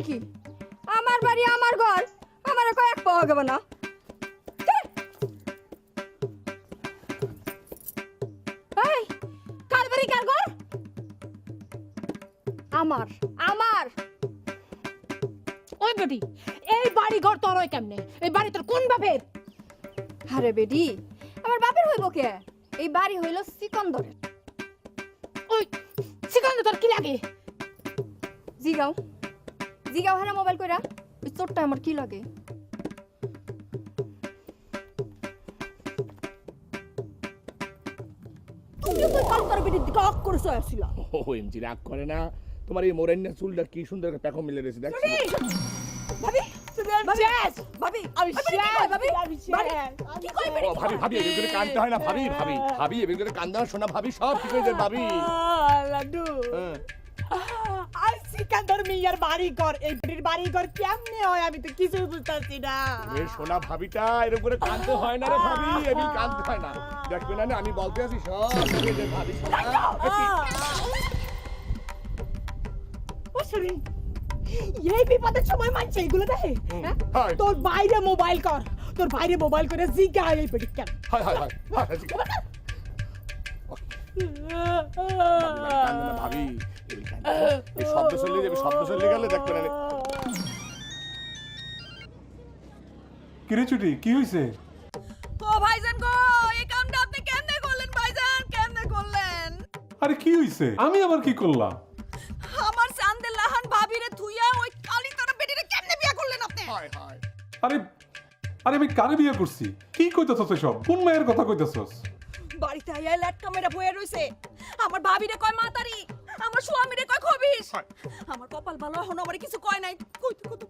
কয় কি? আমার বাড়ি আমার ঘর। আমার কয়েক পাওয়া গেবে না। কার বাড়ি কার ঘর? আমার আমার। ওই বেটি এই বাড়ি ঘর তোর ওই কেমনে? এই বাড়ি তোর কোন বাপের? আরে বেডি আমার বাপের হইব কে? এই বাড়ি হইল সিকন্দরের। ওই সেখানে তোর কি লাগে? জিগাও। জিগাও হারা মোবাইল কইরা ওই চোরটা আমার কি লাগে? রাগ করে না। তোমার এই মোরেন্না চুলটা কি সুন্দর একটা প্যাকো মিলে রয়েছে দেখ ভাবি হয় সব ঠিক হয়ে যায় ভাবি। লাড্ডু। হ্যাঁ। আর সিকান্দার মিয়ার বাড়ি ঘর এই বেটির বাড়ি ঘর কেমনে হয় আমি তো কিছুই বুঝতেছি না। এ সোনা ভাবিটা এরকম করে হয় না রে ভাবি কানতে হয় না। দেখবে না আমি বলতে আছি সব ভাবি সোনা ও শরীর এই বিপদের সময় মানছে এগুলো দেখে হ্যাঁ? তোর বাইরে মোবাইল কর তোর বাইরে মোবাইল করে জিগা এই বেটি কেন? হয় হয় হয় ভাবি। এই শব্দ চলে যাবে শব্দ চলে গেলে দেখবে না কিরে ছুটি কি হয়েছে ও ভাইজান গো এই কামটা আপনি কেমনে করলেন ভাইজান? কেমনে করলেন? আরে কি আমি আবার কি করলাম? আমার চান্দের লাহান ভাবিরে থুইয়া ওই কালি তারা বেটিরে কেমনে বিয়া করলেন আপনি? হয় হয়। আরে আরে আমি কারে বিয়ে করছি? কি কইতেছস সব কোন মায়ের কথা কইতেছস? বাড়িতে আইয়া ল্যাটকা মেরা বয়ে রইছে। আমার ভাবিরে কয় মাতারি আমার স্বামীরে কয় খবিস? আমার কপাল ভালো এখন আমার কিছু কয় নাই। কইতে কত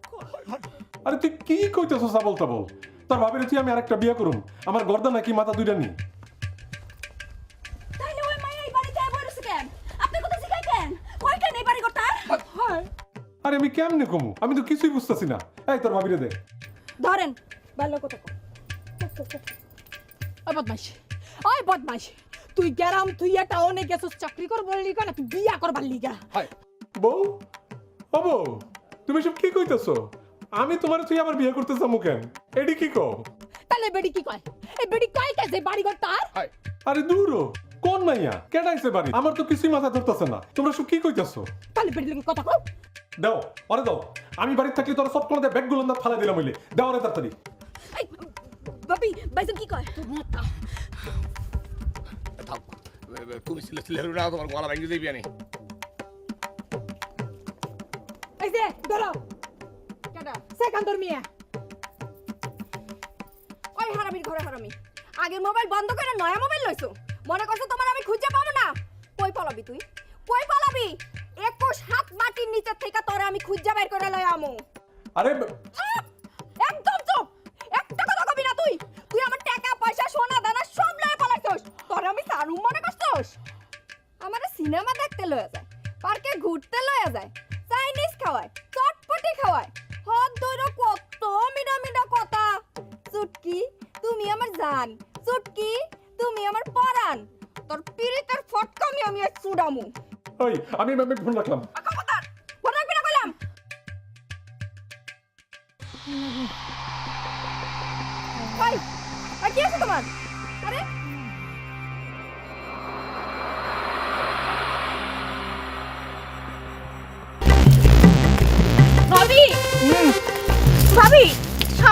আরে তুই কি কইতেছস আবল তাবল? তোর ভাবিরে তুই আমি আরেকটা বিয়ে করুম। আমার গর্দা নাকি মাথা দুইটা নি তাইলে ওই মাইয়া এই বাড়িতে আইয়া বয়ে রইছে কেন? আপনি কথা শিখাই কেন? কয় কেন এই বাড়ি করতার আরে আমি কেমনে কমু? আমি তো কিছুই বুঝতাছি না। এই তোর ভাবিরে দে। ধরেন ভালো কথা কও। ওই বদমাইশ। ওই বদমাইশ। তুই গেরাম তুই এটা অনেক গেছিস চাকরি কর করবার লিগা নাকি বিয়া করবার লিগা হয়। বউ ও বউ তুমি সব কি কইতেছো? আমি তোমার তুই আবার বিয়ে করতে যাব কেন? এডি কি কও? তাহলে বেডি কি কয়? এই বেডি কয় কে যে বাড়ি ঘর তার? হয় আরে দূরো কোন মাইয়া? কেডাইছে বাড়ি? আমার তো কিছুই মাথা ধরতেছে না। তোমরা সব কি কইতেছো? তাহলে বেডি লাগে কথা কও। দাও আরে দাও। আমি বাড়ি থাকলে তোর সব কোনো ব্যাগগুলো না ফালাই দিলাম হইলে। দাও আরে তাড়াতাড়ি। এই ভাবি ভাইজান কি কয়? থাক এ- এ, তুমি ছিলে ছিলে না তোমার গলা ভেঙে যাইবি আনি এই যে ধরো। কেডা সেকান্দর মিয়া। ওই হারামির ঘরে হারামি। আগের মোবাইল বন্ধ করে নয়া মোবাইল লইছো। মনে করছ তোমার আমি খুঁজে পাবো না? কই পালাবি তুই? কই পালাবি? একুশ হাত মাটির নিচে থেকে তোরে আমি খুঁজে বের করে লয় আমু। আরে সিনেমা দেখতে লয়ে যায় পার্কে ঘুরতে লয়ে যায় চাইনিজ খাওয়ায় চটপটি খাওয়ায়। হাত ধরে কত মিডা মিডা কথা। চুটকি তুমি আমার জান। চুটকি তুমি আমার পরাণ। তোর পিরিতের ফটকামি আমি আজ চুডামু। ওই আমি আমি ফোন রাখলাম। খবরদার রাখবি না কইলাম। ভাই কি আছে তোমার? আরে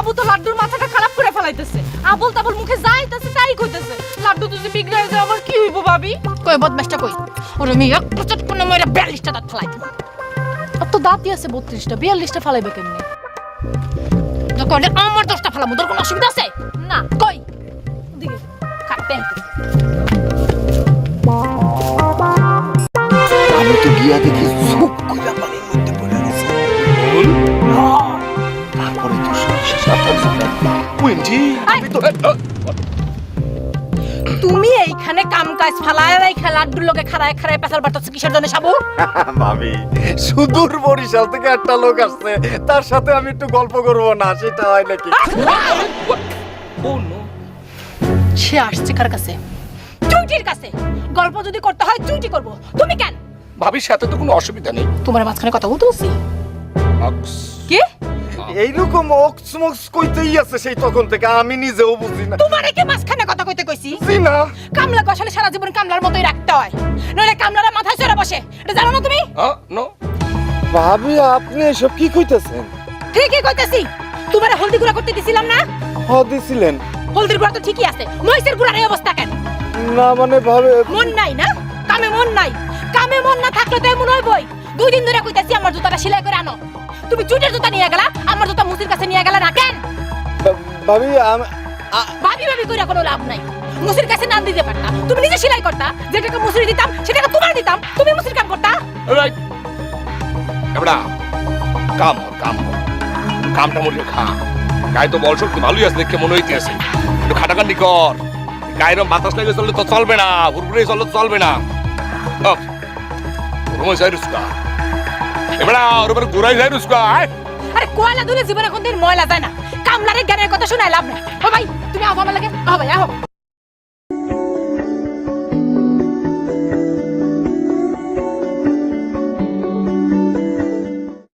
সাবু তো লাড্ডুর মাথাটা খারাপ করে ফেলাইতেছে। আবল তাবল মুখে যাইতেছে তাই কইতেছে। লাড্ডু যদি বিগড়ে যায় আমার কি হইব ভাবি? কই বদমাসটা কই? ওরে আমি এক প্রচট কোন মেরে 42টা দাঁত ফেলাই দেব। অত দাঁতই আছে 32টা 42টা ফেলাইবে কেমনে? যখন আমার দশটা ফেলামু তোর কোনো অসুবিধা আছে? না। কই? ওদিকে। কাটতে আমি তো গিয়া দেখি চুপ কইরা কুইন্টি আমি তো তুমি এইখানে কাম কাজ ফালায় রাইখা লাড্ডুর লগে খাড়ায় খাড়ায় পেছাল বাড়তেছে কিসের জন্য সাবু? ভাবি সুদূর বরিশাল থেকে একটা লোক আসছে। তার সাথে আমি একটু গল্প করব না সেটা হয় নাকি? সে আসছে কার কাছে? চুইটির কাছে। গল্প যদি করতে হয় চুইটি করব। তুমি কেন? ভাবির সাথে তো কোনো অসুবিধা নেই। তোমার মাঝখানে কথা বলতে বলছি? কি? এইরকম অক্স মক্স কইতেই আছে সেই তখন থেকে আমি নিজেও বুঝি না। তোমারে কে মাঝখানে কথা কইতে কইছি? বুঝি না। কামলা কষালে সারা জীবন কামলার মতোই রাখতে হয়। নইলে কামলারা মাথায় চড়ে বসে। এটা জানো না তুমি? নো। ভাবি আপনি এসব কি কইতেছেন? ঠিকই কইতেছি। তোমারে হলদি গুঁড়া করতে দিছিলাম না? হ দিছিলেন। হলদির গুঁড়া তো ঠিকই আছে। মহিষের গুঁড়ার এই অবস্থা কেন? না মানে ভাবে মন নাই না? কামে মন নাই। কামে মন না থাকলে তো এমন হইবই। দুই দিন ধরে কইতাছি আমার জুতাটা সেলাই করে আনো। তুমি চুটের জুতা নিয়ে গেলা আমার জুতা মুসির কাছে নিয়ে গেলা না কেন? ভাবি আমি- ভাবি ভাবি কইরা কোনো লাভ নাই। মুসির কাছে নাম দিতে পারতা। তুমি নিজে সেলাই করতা যেটাকে মুসির দিতাম সেটাকে তোমার দিতাম। তুমি মুসির কাম করতা। রাইট এবড়া কাম কাম কামটা মরে খা। গায়ে তো বল শক্তি ভালোই আছে দেখে মনে হইতে আছে একটু খাটাখান্ডি কর। গায়ের বাতাস লাগে চললে তো চলবে না হুড়গুড়ে চললে তো চলবে না। রুমে যাই রুস্কা এবড়া ওর উপর ঘুরাই যায় রুস্কা আয়। আরে কোয়ালা দুলে জীবনে কোনদিন ময়লা যায় না। কামলারে জ্ঞানের কথা শোনায় লাভ না ও ভাই, তুমি আহো লাগে আহো ভাই আহো